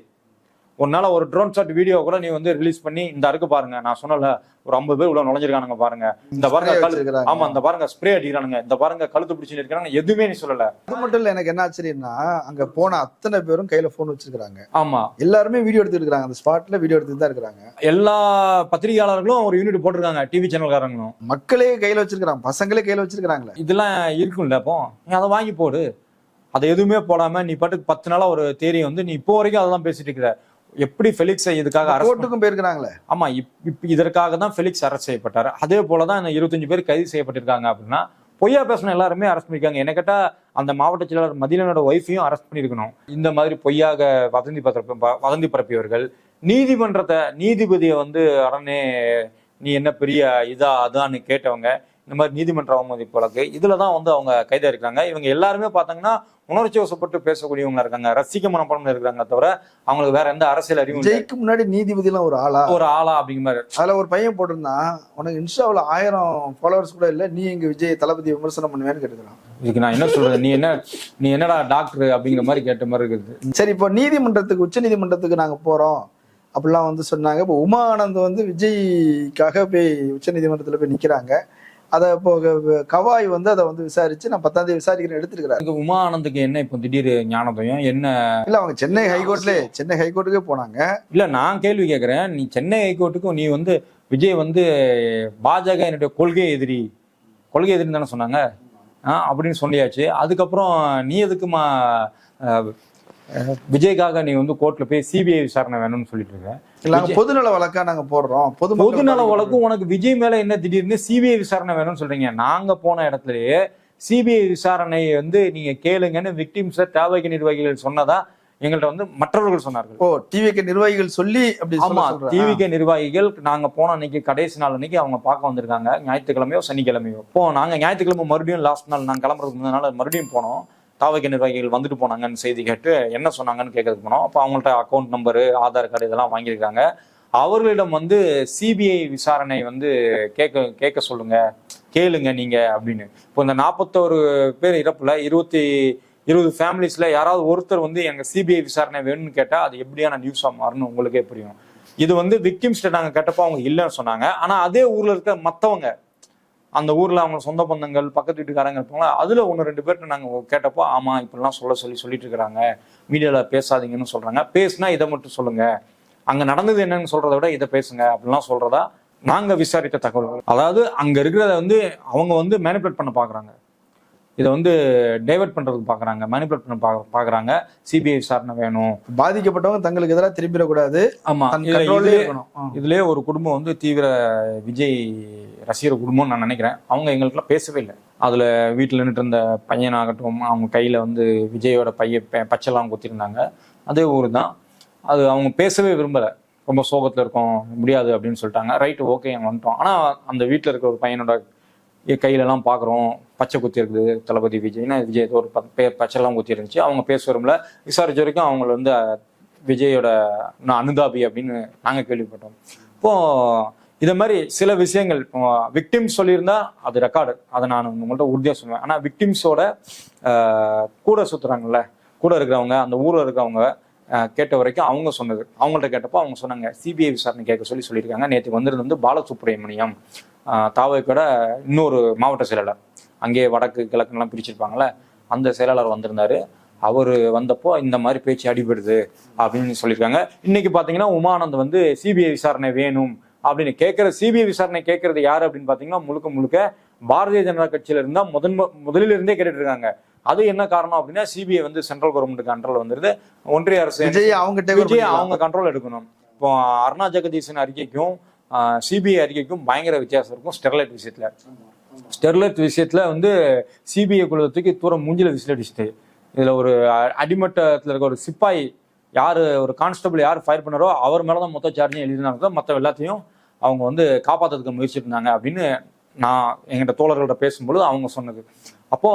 உன்னால ஒரு ட்ரோன் ஷாட் வீடியோ கூட நீ வந்து ரிலீஸ் பண்ணி இந்த அருக்கு பாருங்க. நான் சொன்னல ஒரு ஐம்பது பேர் உள்ள நுழைஞ்சிருக்கானுங்க பாருங்க. இந்த பாருங்க. ஆமா இந்த பாருங்க ஸ்ப்ரே அடிக்கிறானுங்க. இந்த பாருங்க கழுத்து பிடிச்சு இருக்காங்க எதுவுமே நீ சொல்லல. அது மட்டும் இல்ல எனக்கு என்ன ஆச்சரியம்னா அங்க போன அத்தனை பேரும் கையில போன் வச்சிருக்காங்க ஆமா. எல்லாருமே வீடியோ எடுத்துட்டு இருக்காங்க. அந்த ஸ்பாட்ல வீடியோ எடுத்துட்டு தான் இருக்காங்க எல்லா பத்திரிகையாளர்களும் ஒரு யூனிட் போட்டிருக்காங்க டிவி சேனல்காரங்களும் மக்களே கையில வச்சிருக்காங்க பசங்களே கையில வச்சிருக்காங்களே இதெல்லாம் இருக்கும்ல அப்போ? நீ அதை வாங்கி போடு. அதை எதுவுமே போடாம நீ பாட்டுக்கு பத்து நாளா ஒரு தேரி வந்து நீ இப்போ வரைக்கும் அதெல்லாம் பேசிட்டு இருக்கிற. எப்படி ஃபெலிக்ஸை இதுக்காக கோர்ட்டுக்கும் போயிருக்கிறாங்களே? ஆமா இப் இதற்காக தான் ஃபெலிக்ஸ் அரெஸ்ட் செய்யப்பட்டார். அதே போல தான் இருபத்தஞ்சு பேர் கைது செய்யப்பட்டிருக்காங்க அப்படின்னா பொய்யா பேசின எல்லாருமே அரெஸ்ட் பண்ணிருக்காங்க. என்ன கேட்டா அந்த மாவட்ட செயலாளர் மதியனோட ஒய்ஃபையும் அரெஸ்ட் பண்ணியிருக்கணும் இந்த மாதிரி பொய்யாக வதந்தி பரப்ப வதந்தி பரப்பியவர்கள் நீதிமன்றத்தை நீதிபதியை வந்து உடனே நீ என்ன பெரிய இதா அதான்னு கேட்டவங்க இந்த மாதிரி நீதிமன்ற அவமதிப்பு வழக்கு. இதுல தான் வந்து அவங்க கைதா இருக்காங்க இவங்க எல்லாருமே பார்த்தாங்கன்னா உணர்ச்சி வசப்பட்டு பேசக்கூடியவங்களா இருக்காங்க. ரசிக்க மனப்படம் இருக்கிறாங்க தவிர அவங்களுக்கு வேற எந்த அரசியல் அறிவும் இல்லை. விஜய்க்கு முன்னாடி நீதிபதி எல்லாம் ஒரு ஆளா? ஒரு ஆளா அப்படிங்கிற மாதிரி. அதுல ஒரு பையன் போட்டிருந்தான். உனக்கு இன்ஸ்டாவில் ஆயிரம் ஃபாலோவர்ஸ் கூட இல்ல. நீ எங்க விஜய் தளபதி விமர்சனம் பண்ணுவேன்னு கேட்டுக்கிறான். இதுக்கு நான் என்ன சொல்றது? நீ என்ன நீ என்னடா டாக்டர் அப்படிங்கிற மாதிரி கேட்ட மாதிரி இருக்குது. சரி இப்போ நீதிமன்றத்துக்கு உச்ச நீதிமன்றத்துக்கு நாங்க போறோம். அப்படிலாம் வந்து சொன்னாங்க. இப்போ உமா ஆனந்த் வந்து விஜய்க்காக போய் உச்ச நீதிமன்றத்துல போய் நிக்கிறாங்க. அதை இப்போ கவாய் வந்து அதை வந்து விசாரிச்சு நான் பத்தாம் தேதி விசாரிக்கிறேன் எடுத்துருக்கிறாரு. உமா ஆனந்துக்கு என்ன இப்போ திடீர் ஞானோதயம்? என்ன? இல்ல அவங்க சென்னை ஹைகோர்ட்ல சென்னை ஹைகோர்ட்டுக்கே போனாங்க. இல்ல நான் கேள்வி கேட்கிறேன் நீ சென்னை ஹைகோர்ட்டுக்கும் நீ வந்து விஜய் வந்து பாஜக என்னுடைய கொள்கை எதிரி. கொள்கை எதிரி தானே சொன்னாங்க? அப்படின்னு சொல்லியாச்சு. அதுக்கப்புறம் நீ எதுக்குமா விஜய்க்காக நீ வந்து கோர்ட்ல போய் சிபிஐ விசாரணை வேணும்னு சொல்லிட்டு இருக்க? பொதுநல வழக்கா நாங்க போடுறோம். பொது பொதுநல வழக்கும் உனக்கு விஜய் மேல என்ன திடீர்னு சிபிஐ விசாரணை வேணும்னு சொல்றீங்க. நாங்க போன இடத்துலயே சிபிஐ விசாரணை வந்து நீங்க கேளுங்கன்னு விக்டிம்ஸ தேவைக்கு நிர்வாகிகள் சொன்னதா எங்கள்ட்ட வந்து மற்றவர்கள் சொன்னார்கள். ஓ டிவிக்கு நிர்வாகிகள் சொல்லி அப்படி ஆமா சொல்றாங்க. டிவிகே நிர்வாகிகள் நாங்க போன அன்னைக்கு கடைசி நாள் அன்னைக்கு அவங்க பார்க்க வந்திருக்காங்க. ஞாயிற்றுக்கிழமையோ சனிக்கிழமையோ. இப்போ நாங்க ஞாயிற்றுக்கிழமை மறுபடியும் லாஸ்ட் நாள் நாங்க கிளம்புறதுக்கு முன்னால மறுபடியும் போனோம். தாவக நிர்வாகிகள் வந்துட்டு போனாங்கன்னு செய்தி கேட்டு என்ன சொன்னாங்கன்னு கேட்கறதுக்கு போனோம். அப்போ அவங்கள்ட்ட அக்கௌண்ட் நம்பரு ஆதார் கார்டு இதெல்லாம் வாங்கியிருக்காங்க. அவர்களிடம் வந்து சிபிஐ விசாரணை வந்து கேட்க கேட்க சொல்லுங்க கேளுங்க நீங்க அப்படின்னு. இப்போ இந்த நாற்பத்தோரு பேர் இறப்புல இருபத்தி இருபது ஃபேமிலிஸ்ல யாராவது ஒருத்தர் வந்து எங்க சிபிஐ விசாரணை வேணும்னு கேட்டா அது எப்படியான நியூஸா மாறணும் உங்களுக்கே புரியும். இது வந்து விக்டிம்ஸ்ட நாங்க கேட்டப்போ அவங்க இல்லைன்னு சொன்னாங்க. ஆனா அதே ஊர்ல இருக்க மத்தவங்க அந்த ஊரில் அவங்க சொந்த பந்தங்கள் பக்கத்து வீட்டுக்காரங்க இருப்பாங்களா அதில் ஒன்று ரெண்டு பேர்கிட்ட நாங்கள் கேட்டப்போ ஆமாம் இப்படிலாம் சொல்ல சொல்லி சொல்லிட்டு இருக்கிறாங்க. மீடியாவில் பேசாதீங்கன்னு சொல்கிறாங்க பேசுனா இதை மட்டும் சொல்லுங்கள் அங்கே நடந்தது என்னன்னு சொல்கிறத விட இதை பேசுங்க அப்படிலாம் சொல்கிறதா நாங்கள் விசாரித்த தகவல்கள். அதாவது அங்கே இருக்கிறத வந்து அவங்க வந்து மேனிபுலேட் பண்ண பார்க்குறாங்க இதை வந்து டைவர்ட் பண்றதுக்கு பாக்குறாங்க மேனிபுலேட் பண்ண பா- பாக்குறாங்க. சிபிஐ விசாரணை வேணும். பாதிக்கப்பட்டவங்க தங்களுக்கு எதிராக திரும்பிடக்கூடாது. ஆமா தன் இதுல- கண்ட்ரோல்லே இதுலயே- ஒரு குடும்பம் வந்து தீவிர விஜய் ரசிகர் குடும்பம்னு நான் நினைக்கிறேன். அவங்க எங்களுக்குலாம் பேசவே இல்லை. அதுல வீட்டில் நின்றுட்டு இருந்த பையனாகட்டும் அவங்க கையில வந்து விஜயோட பைய பச்சைலாம் குத்திருந்தாங்க. அதே ஊர் தான் அது அவங்க பேசவே விரும்பல. ரொம்ப சோகத்துல இருக்கோம் முடியாது அப்படின்னு சொல்லிட்டாங்க. ரைட்டு ஓகே வந்துட்டோம். ஆனா அந்த வீட்டில் இருக்கிற ஒரு பையனோட கையிலலாம் பார்க்குறோம் பச்சை குத்தி இருக்குது தளபதி விஜய்னா விஜய் ஒரு ப- பே- பச்சைலாம் குத்தி இருந்துச்சு. அவங்க பேசுகிறோம்ல விசாரிச்ச வரைக்கும் அவங்கள வந்து விஜயோட நான் அனுதாபி அப்படின்னு நாங்கள் கேள்விப்பட்டோம். இப்போ இதை மாதிரி சில விஷயங்கள் விக்டிம்ஸ் சொல்லியிருந்தா அது ரெக்கார்டு அதை நான் உங்கள்கிட்ட உறுதியாக சொல்லுவேன். ஆனால் விக்டிம்ஸோட கூட சுற்றுறாங்கல்ல கூட இருக்கிறவங்க அந்த ஊரில் இருக்கிறவங்க கேட்ட வரைக்கும் அவங்க சொன்னது. அவங்கள்ட்ட கேட்டப்போ அவங்க சொன்னாங்க சிபிஐ விசாரணை கேட்க சொல்லி சொல்லியிருக்காங்க. நேற்று வந்திருந்து வந்து பாலசுப்ரமணியம் தாவைக்கோட இன்னொரு மாவட்ட செயலாளர். அங்கேயே வடக்கு கிழக்குலாம் பிரிச்சிருப்பாங்களே அந்த செயலாளர் வந்திருந்தாரு. அவர் வந்தப்போ இந்த மாதிரி பேச்சு அடிபடுது அப்படின்னு சொல்லியிருக்காங்க. இன்னைக்கு பார்த்தீங்கன்னா உமானந்த் வந்து சிபிஐ விசாரணை வேணும் அப்படின்னு கேட்கிற சிபிஐ விசாரணை கேட்கறது யாரு அப்படின்னு பார்த்தீங்கன்னா முழுக்க முழுக்க பாரதிய ஜனதா கட்சியில இருந்தா முதன் முதலிலிருந்தே கேட்டுட்டு இருக்காங்க. அது என்ன காரணம் அப்படின்னா சிபிஐ வந்து சென்ட்ரல் கவர்மெண்ட் கண்ட்ரோல் வந்துருது. ஒன்றிய அரசு விஜய் அவங்க விஜய். அவங்க கண்ட்ரோல் எடுக்கணும். இப்போ அருணா ஜெகதீசன் அறிக்கைக்கும் சிபிஐ அறிக்கைக்கும் பயங்கர வித்தியாசம் இருக்கும் ஸ்டெர்லைட் விஷயத்துல. ஸ்டெர்லைட் விஷயத்துல வந்து சிபிஐ குழுவத்துக்கு தூரம் மூஞ்சில விசில் அடிச்சுட்டு இதுல ஒரு அடிமட்டத்துல இருக்க ஒரு சிப்பாய் யாரு ஒரு கான்ஸ்டபிள் யார் ஃபயர் பண்ணாரோ அவர் மேலதான் மொத்த சார்ஜும் எழுதினாங்க. மற்ற எல்லாத்தையும் அவங்க வந்து காப்பாத்துறதுக்கு முயற்சி இருந்தாங்க அப்படின்னு நான் எங்கிட்ட தோழர்கள்ட்ட பேசும்பொழுது அவங்க சொன்னது. அப்போ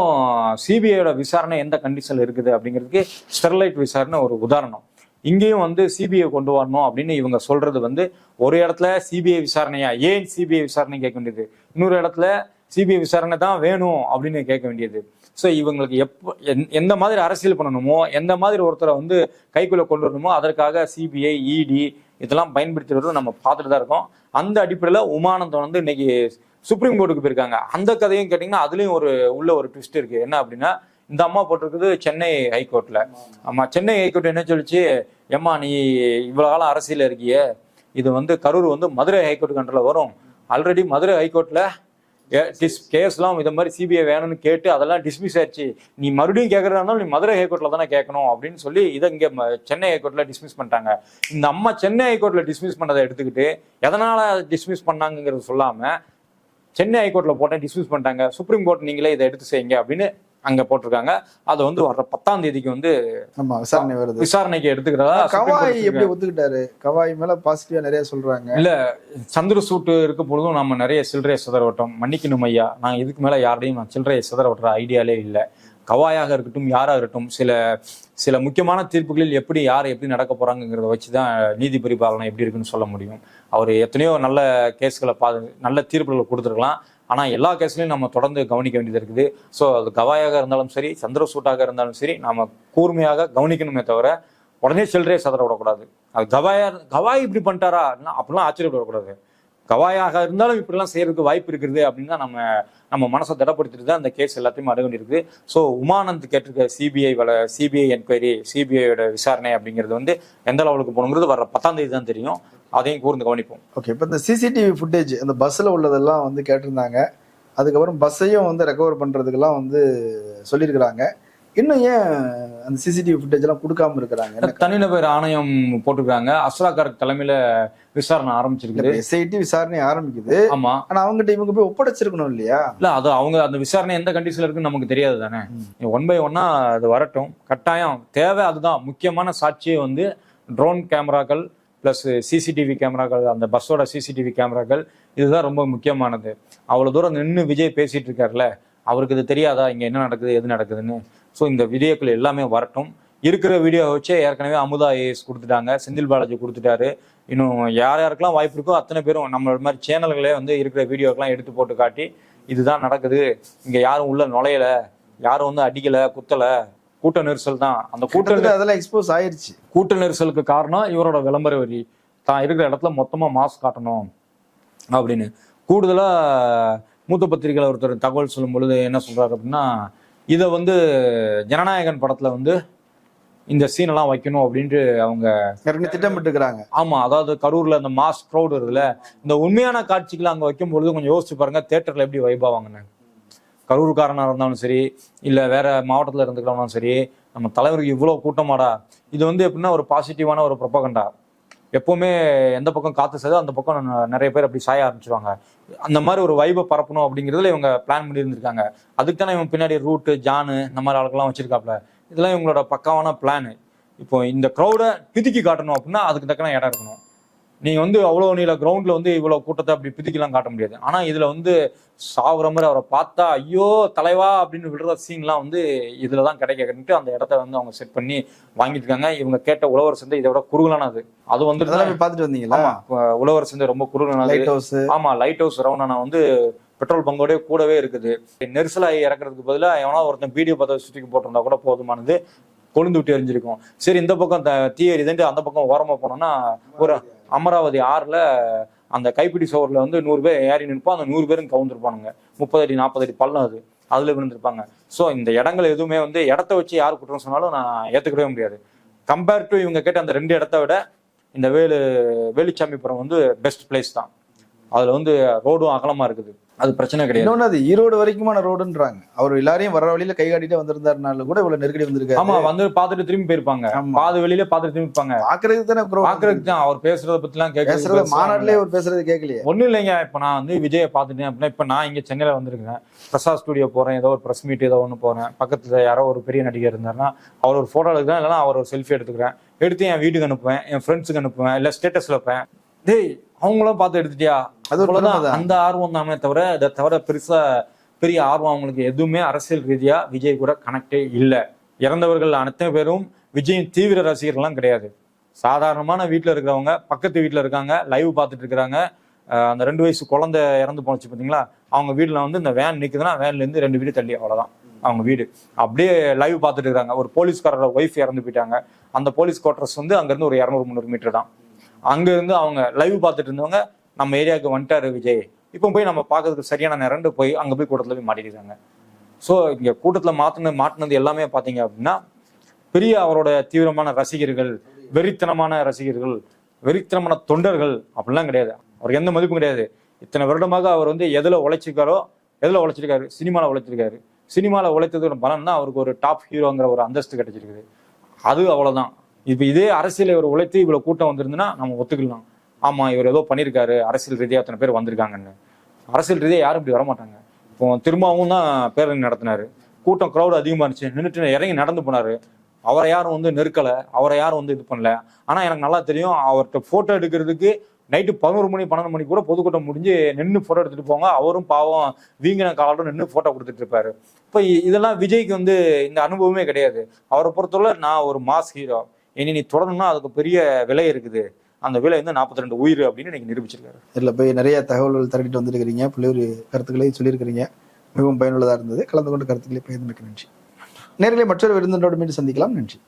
சிபிஐயோட விசாரணை எந்த கண்டிஷன்ல இருக்குது அப்படிங்கிறதுக்கு ஸ்டெர்லைட் விசாரணை ஒரு உதாரணம். இங்கேயும் வந்து சிபிஐ கொண்டு வரணும் அப்படின்னு இவங்க சொல்றது வந்து ஒரு இடத்துல சிபிஐ விசாரணையா? ஏன் சிபிஐ விசாரணை கேட்க வேண்டியது? இன்னொரு இடத்துல சிபிஐ விசாரணை தான் வேணும் அப்படின்னு கேட்க வேண்டியது. ஸோ இவங்களுக்கு எப்போ எந்- எந்த மாதிரி அரசியல் பண்ணணுமோ எந்த மாதிரி ஒருத்தரை வந்து கைக்குள்ள கொண்டு வரணுமோ அதற்காக சிபிஐ இடி இதெல்லாம் பயன்படுத்தி நம்ம பார்த்துட்டு தான் இருக்கோம். அந்த அடிப்படையில் உமானந்தம் வந்து இன்னைக்கு சுப்ரீம் கோர்ட்டுக்கு போயிருக்காங்க. அந்த கதையும் கேட்டிங்கன்னா அதுலேயும் ஒரு உள்ள ஒரு ட்விஸ்ட் இருக்கு. என்ன அப்படின்னா இந்த அம்மா போட்டிருக்குது சென்னை ஹைகோர்ட்டில் ஆமாம் சென்னை ஹைகோர்ட் என்ன சொல்லிச்சு? ஏம்மா நீ இவ்வளோ காலம் அரசியல் இருக்கியே. இது வந்து கரூர் வந்து மதுரை ஹைகோர்ட் கண்ட்ரில் வரும். ஆல்ரெடி மதுரை ஹைகோர்ட்ல கேஸ்லாம் இதை மாதிரி சிபிஐ வேணும்னு கேட்டு அதெல்லாம் டிஸ்மிஸ் ஆயிடுச்சு. நீ மறுபடியும் கேட்கறதா இருந்தாலும் நீ மதுரை ஹைகோர்ட்டில் தானே கேட்கணும் அப்படின்னு சொல்லி இதை இங்கே ம- சென்னை ஹைகோர்ட்டில் டிஸ்மிஸ் பண்ணிட்டாங்க. இந்த அம்மா சென்னை ஹைகோர்ட்டில் டிஸ்மிஸ் பண்ணதை எடுத்துக்கிட்டு எதனால டிஸ்மிஸ் பண்ணாங்கங்கிறது சொல்லாம சென்னை ஹைகோர்ட்ல போட்டேன் டிஸ்மிஸ் பண்ணிட்டாங்க. சுப்ரீம் கோர்ட் நீங்களே இதை எடுத்து செய்யுங்க அப்படின்னு அங்க போட்டிருக்காங்க. அதை வந்து வர்ற பத்தாம் தேதிக்கு வந்து விசாரணை வருது. விசாரணைக்கு எடுத்துக்கிறதா கவாய். எப்படி ஒத்துக்கிட்டாரு? கவாய் மேல பாசிட்டிவா நிறைய சொல்றாங்க. இல்ல சந்திர சூட்டு இருக்க பொழுதும் நம்ம நிறைய சில்லறையை சிதற விட்டோம் மன்னிக்கணும் ஐயா. நான் இதுக்கு மேல யாரையும் நான் சில்லறையை சிதற விட்டுற ஐடியாலே இல்லை. கவாயாக இருக்கட்டும் யாராக இருக்கட்டும் சில சில முக்கியமான தீர்ப்புகளில் எப்படி யார் எப்படி நடக்க போகிறாங்கிறத வச்சு தான் நீதி பரிபாலனை எப்படி இருக்குன்னு சொல்ல முடியும். அவர் எத்தனையோ நல்ல கேஸ்களை பா நல்ல தீர்ப்புகளை கொடுத்துருக்கலாம். ஆனால் எல்லா கேஸ்லையும் நம்ம தொடர்ந்து கவனிக்க வேண்டியது இருக்குது. ஸோ அது கவாயாக இருந்தாலும் சரி சந்திரசூட்டாக இருந்தாலும் சரி நாம் கூர்மையாக கவனிக்கணுமே தவிர உடனே சில்லறையை சதற விடக்கூடாது. அது கவாயா கவாய் இப்படி பண்ணிட்டாரா? அப்படிலாம் ஆச்சரியப்படக்கூடாது. கவாயாக இருந்தாலும் இப்படிலாம் செய்யறதுக்கு வாய்ப்பு இருக்குது அப்படின்னு தான் நம்ம நம்ம மனசை திடப்படுத்திட்டு தான் அந்த கேஸ் எல்லாத்தையும் அணுக வேண்டியிருக்கு ஸோ உமானந்த் கேட்டிருக்க சிபிஐ வள சிபிஐ என்கொயரி சிபிஐயோட விசாரணை அப்படிங்கிறது வந்து எந்த லெவலுக்கு போகணுங்கிறது வர பத்தாம் தேதி தான் தெரியும். அதையும் கூர்ந்து கவனிப்போம். ஓகே இப்போ இந்த சிசிடிவி ஃபுட்டேஜ் அந்த பஸ்ஸில் உள்ளதெல்லாம் வந்து கேட்டிருந்தாங்க. அதுக்கப்புறம் பஸ்ஸையும் வந்து ரெக்கவர் பண்ணுறதுக்கெல்லாம் வந்து சொல்லியிருக்கிறாங்க. இன்னும் ஏன் அந்த சிசிடிவி ஃபுட்டேஜ் எல்லாம் கொடுக்காம இருக்கிறாங்க. தனிநபர் ஆணையம் போட்டிருக்காங்க அஸ்ரா கார்க் தலைமையில விசாரணை ஆரம்பிச்சிருக்குது. எஸ்ஐடி விசாரணை ஆரம்பிக்குது. ஆமா. ஆனா அவங்ககிட்ட இவங்க போய் ஒப்படைச்சிருக்கணும் இல்லையா? இல்ல அது அவங்க அந்த விசாரணை எந்த கண்டிஷன்ல இருக்குன்னு நமக்கு தெரியாது தானே. ஒன் பை ஒன்னா அது வரட்டும். கட்டாயம். தேவை அதுதான். முக்கியமான சாட்சியே வந்து ட்ரோன் கேமராக்கள் ப்ளஸ் சிசிடிவி கேமராக்கள் அந்த பஸ்ஸோட சிசிடிவி கேமராக்கள் இதுதான் ரொம்ப முக்கியமானது. அவ்வளவு தூரம் நின்று விஜய் பேசிட்டு இருக்காருல்ல. அவருக்கு இது தெரியாதா? இங்க என்ன நடக்குது? எது நடக்குதுன்னு. ஸோ இந்த வீடியோக்கள் எல்லாமே வரட்டும். இருக்கிற வீடியோ வச்சே ஏற்கனவே அமுதா ஏஎஸ் கொடுத்துட்டாங்க. செந்தில் பாலாஜி கொடுத்துட்டாரு. இன்னும் யார் யாருக்கெல்லாம் வாய்ப்பு இருக்கோ அத்தனை பேரும் நம்மளோட மாதிரி சேனல்களே வந்து இருக்கிற வீடியோக்கெல்லாம் எடுத்து போட்டு காட்டி இதுதான் நடக்குது. இங்க யாரும் உள்ள நுழையல. யாரும் வந்து அடிக்கல குத்தல. கூட்ட நெரிசல் தான். அந்த கூட்ட அதெல்லாம் எக்ஸ்போஸ் ஆயிருச்சு. கூட்ட நெரிசலுக்கு காரணம் இவரோட விளம்பர வரி. தான் இருக்கிற இடத்துல மொத்தமா மாஸ்க் காட்டணும் அப்படின்னு. கூடுதலா மூத்த பத்திரிகையில் ஒருத்தர் தகவல் சொல்லும் பொழுது என்ன சொல்றாரு அப்படின்னா இதை வந்து ஜனநாயகன் படத்துல வந்து இந்த சீனெல்லாம் வைக்கணும் அப்படின்ட்டு அவங்க ஏற்கனவே திட்டமிட்டு இருக்கிறாங்க ஆமா அதாவது கரூர்ல அந்த மாஸ் க்ரௌட் இருக்குல்ல இந்த உண்மையான காட்சிகளை அங்க வைக்கும் பொழுது கொஞ்சம் யோசிச்சு பாருங்க தேட்டர்ல எப்படி வைபாவாங்கன்னு கரூர்காரனா இருந்தாலும் சரி இல்ல வேற மாவட்டத்துல இருந்துக்கிறவங்களும் சரி நம்ம தலைவருக்கு இவ்வளவு கூட்டமாடா? இது வந்து எப்படின்னா ஒரு பாசிட்டிவான ஒரு ப்ரொபகண்டா எப்பவுமே எந்த பக்கம் காத்து செய்தோ அந்த பக்கம் நிறைய பேர் அப்படி சாய ஆரம்பிச்சிருவாங்க. அந்த மாதிரி ஒரு வைபை பரப்பணும் அப்படிங்கிறதுல இவங்க பிளான் பண்ணி இருந்திருக்காங்க அதுக்கு தானே இவங்க பின்னாடி ரூட்டு ஜானு இந்த மாதிரி ஆளுக்கெல்லாம் வச்சிருக்காப்ல. இதெல்லாம் இவங்களோட பக்காவான பிளான் இப்போ இந்த க்ரௌடை பிதுக்கி காட்டணும் அப்படின்னா அதுக்கு தக்கன இடம் இருக்கணும். நீங்க வந்து அவ்வளவு நீல கிரவுண்ட்ல வந்து இவ்வளவு கூட்டத்தை அப்படி பிதுக்கிலாம் காட்ட முடியாது. ஆனா இதுல வந்து சாவுற மாதிரி அவரை பார்த்தா ஐயோ தலைவா அப்படின்னு விடுற சீன்லாம் வந்து இதுல தான் கிடைக்கன்ட்டு அந்த இடத்த வந்து அவங்க செட் பண்ணி வாங்கிட்டு இருக்காங்க. இவங்க கேட்ட உழவர் சந்தை இதை விட குறுகலானது. அது வந்து பார்த்துட்டு வந்தீங்களா? உழவர் சந்தை ரொம்ப குறுகலானது. லைட் ஹவுஸ் ஆமா லைட் ஹவுஸ் ரவுண்டானா வந்து பெட்ரோல் பங்கோடய கூடவே இருக்குது. நெரிசலாகி இறக்குறதுக்கு பதிலாக எவனா ஒருத்தன் வீடியோ பார்த்து சுற்றிக்கு போட்டிருந்தா கூட போதுமானது. கொழுந்து விட்டு எரிஞ்சிருக்கும். சரி இந்த பக்கம் த- எரிதுன்ட்டு அந்த பக்கம் ஓரமா போனோம்னா ஒரு அமராவதி ஆறில் அந்த கைப்பிடி சோரில் வந்து நூறு பேர் ஏறி நிற்போம். அந்த நூறு பேரும் கவுந்திருப்பானுங்க. முப்பது அடி நாற்பது அடி பள்ளம் அது. அதில் விழுந்திருப்பாங்க. ஸோ இந்த இடங்கள் எதுவுமே வந்து இடத்த வச்சு யார் குற்றம் சொன்னாலும் நான் ஏற்றுக்கவே முடியாது. கம்பேர் டு இவங்க கேட்ட அந்த ரெண்டு இடத்த விட இந்த வேலு வேலுச்சாமிபுரம் வந்து பெஸ்ட் பிளேஸ் தான். அதில் வந்து ரோடும் அகலமாக இருக்குது. அது பிரச்சனை கிடையாது. இன்னொன்னு அது ஈரோடு வரைக்குமான ரோடுன்றாங்க. அவர் எல்லாரையும் வர வழியில கை காட்டிட்டே வந்திருந்தாருனால கூட இவ்வளவு நெருக்கடி வந்திருக்காரு. ஆமா வந்து பாத்துட்டு திரும்பி போயிருப்பாங்க. பாது வெளியில பாத்துட்டு திரும்பி இருப்பாங்க பாக்குறதுக்கு தானே பாக்குறதுக்கு தான். அவர் பேசுறத பத்தி எல்லாம் கேட்கறது மாநாட்டிலே அவர் பேசுறது கேட்கலையே. ஒண்ணும் இல்லைங்க. இப்ப நான் வந்து விஜயை பார்த்துட்டேன் அப்படின்னா இப்ப நான் இங்க சென்னையில வந்திருக்கேன் பிரசாத் ஸ்டுடியோ போறேன். ஏதோ ஒரு பிரஸ் மீட் ஏதோ ஒன்று போறேன். பக்கத்துல யாரோ ஒரு பெரிய நடிகர் இருந்தாருன்னா அவர் ஒரு போட்டோ எடுக்கிறேன் இல்லைன்னா அவர் ஒரு செல்ஃபி எடுத்துக்கிறேன். எடுத்து என் வீட்டுக்கு அனுப்புவேன் என் ஃப்ரெண்ட்ஸுக்கு அனுப்புவேன் இல்ல ஸ்டேட்டஸ்ல வைப்பேன். டேய் அவங்களும் பார்த்து எடுத்துட்டியா? அது அவ்வளவுதான். அந்த ஆர்வம் தானே தவிர இதை தவிர பெருசா பெரிய ஆர்வம் அவங்களுக்கு எதுவுமே அரசியல் ரீதியா விஜய் கூட கனெக்டே இல்லை. இறந்தவர்கள் அனைத்து பேரும் விஜயின் தீவிர ரசிகர்கள்லாம் கிடையாது. சாதாரணமான வீட்டில் இருக்கிறவங்க பக்கத்து வீட்டில் இருக்காங்க லைவ் பார்த்துட்டு இருக்கிறாங்க. அந்த ரெண்டு வயசு குழந்தை இறந்து போனுச்சு பார்த்தீங்களா அவங்க வீட்டில் வந்து இந்த வேன் நிற்குதுன்னா வேன்லேருந்து ரெண்டு வீடு தள்ளி அவ்வளோதான் அவங்க வீடு. அப்படியே லைவ் பார்த்துட்டு இருக்காங்க ஒரு போலீஸ்காரரோட ஒய்ஃப் இறந்து போயிட்டாங்க. அந்த போலீஸ் குவார்டர்ஸ் வந்து அங்கேருந்து ஒரு இரநூறு முந்நூறு மீட்டர் தான். அங்கேருந்து அவங்க லைவ் பார்த்துட்டு இருந்தவங்க நம்ம ஏரியாவுக்கு வந்துட்டாரு விஜய். இப்போ போய் நம்ம பார்க்கறதுக்கு சரியான நேரம்னு போய் அங்கே போய் கூட்டத்தில் போய் மாட்டிருக்காங்க ஸோ இங்கே கூட்டத்தில் மாற்றின மாட்டினது எல்லாமே பார்த்தீங்க அப்படின்னா பெரிய அவரோட தீவிரமான ரசிகர்கள் வெறித்தனமான ரசிகர்கள் வெறித்தனமான தொண்டர்கள் அப்படிலாம் கிடையாது. அவருக்கு எந்த மதிப்பும் கிடையாது. இத்தனை வருடமாக அவர் வந்து எதில் உழைச்சிருக்காரோ எதில் உழைச்சிருக்காரு? சினிமாவில் உழைச்சிருக்காரு. சினிமாவில் உழைத்ததோட பலன் தான் அவருக்கு ஒரு டாப் ஹீரோங்கிற ஒரு அந்தஸ்து கிடைச்சிருக்குது. அது அவ்வளோதான் இப்போ இதே அரசியல் இவர் உழைத்து இவ்வளோ கூட்டம் வந்திருந்துன்னா நம்ம ஒத்துக்கலாம். ஆமாம் இவர் ஏதோ பண்ணியிருக்காரு அரசியல் ரீதியாக அத்தனை பேர் வந்திருக்காங்கன்னு. அரசியல் ரீதியாக யாரும் இப்படி வரமாட்டாங்க. இப்போ திரும்பவும் தான் பேரணி நடத்தினார். கூட்டம் க்ரௌடு அதிகமாக இருந்துச்சு. நின்றுட்டு இறங்கி நடந்து போனாரு. அவரை யாரும் வந்து நெருக்கலை. அவரை யாரும் வந்து இது பண்ணல. ஆனால் எனக்கு நல்லா தெரியும் அவர்கிட்ட ஃபோட்டோ எடுக்கிறதுக்கு நைட்டு பதினோரு மணி பன்னெண்டு மணி கூட பொதுக்கூட்டம் முடிஞ்சு நின்று ஃபோட்டோ எடுத்துகிட்டு போங்க. அவரும் பாவம் வீங்கின காலோட நின்று ஃபோட்டோ கொடுத்துட்டு இருப்பாரு. இப்போ இதெல்லாம் விஜய்க்கு வந்து இந்த அனுபவமே கிடையாது. அவரை பொறுத்தவரை நான் ஒரு மாஸ் ஹீரோ இனி நீ தொடரணும்னா அதுக்கு பெரிய விலை இருக்குது. அந்த விலை வந்து 42 ரெண்டு உயிர் அப்படின்னு இன்னைக்கு நிரூபிச்சிருக்காரு. இதில் போய் நிறைய தகவல்கள் திரட்டிட்டு வந்திருக்கிறீங்க. பல்வேறு கருத்துக்களையும் சொல்லியிருக்கிறீங்க. மிகவும் பயனுள்ளதாக இருந்தது. கலந்து கொண்டு கருத்துக்களை பகிர்ந்து மிக்க நன்றி. நேரிலே மற்றொரு விருந்தினரோடு மீண்டும் சந்திக்கலாம். நன்றி.